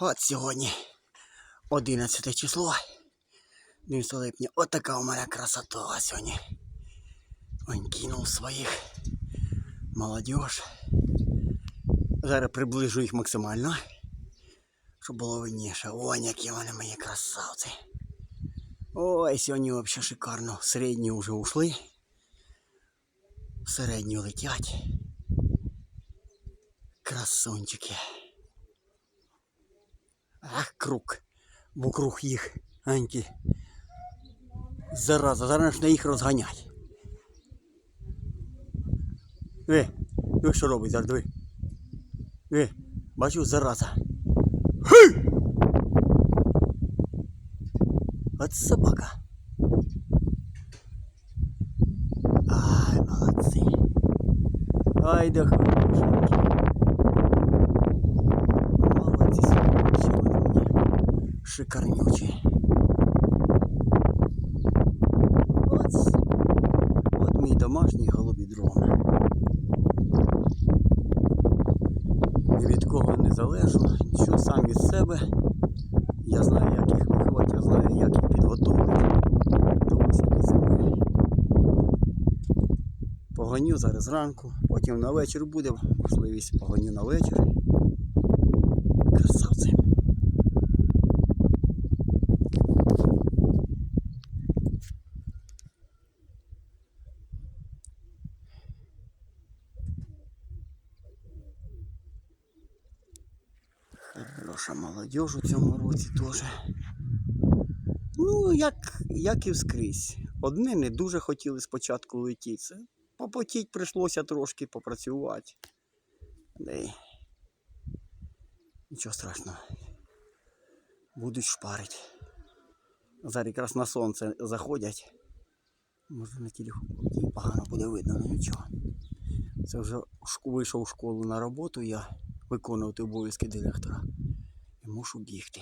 От сьогодні 11 число. 11 липня. От така у мене красота сьогодні. Он кинув своїх молодіж. Зараз приближу їх максимально. Щоб було видніше. Ой, які вони мої красавці. Ой, сьогодні взагалі шикарно. Середні вже ушли. В середню летять. Красунчики. Ах, круг. Вокруг їх. Аньки. Зараза, зараз на їх розганять. Ви, ви що робить зараз, диви. Ви, бачу, зараза. Гей! От собака. Ай, молодці. Ай, да хорошенькі. Молодці сьогодні мені. Шикарнючі. От, от мій домашній голубідром. Ні від кого не залежу, нічого сам від себе. Я знаю, як їх виховати, я знаю, як їх підготувати до зими. Погоню зараз зранку, потім на вечір буде можливість погоню на вечір. Красавці. Хороша молодежь у цьому році теж. Ну, як, як і вскрізь. Одні не дуже хотіли спочатку летіти. Попотіть прийшлося трошки попрацювати. Да Нічого страшного. Будуть шпарити. Зараз якраз на сонце заходять. Може на телефоні погано буде видно, але нічого. Це вже вийшов в школу на роботу, я виконувати обов'язки директора. muszł gifty.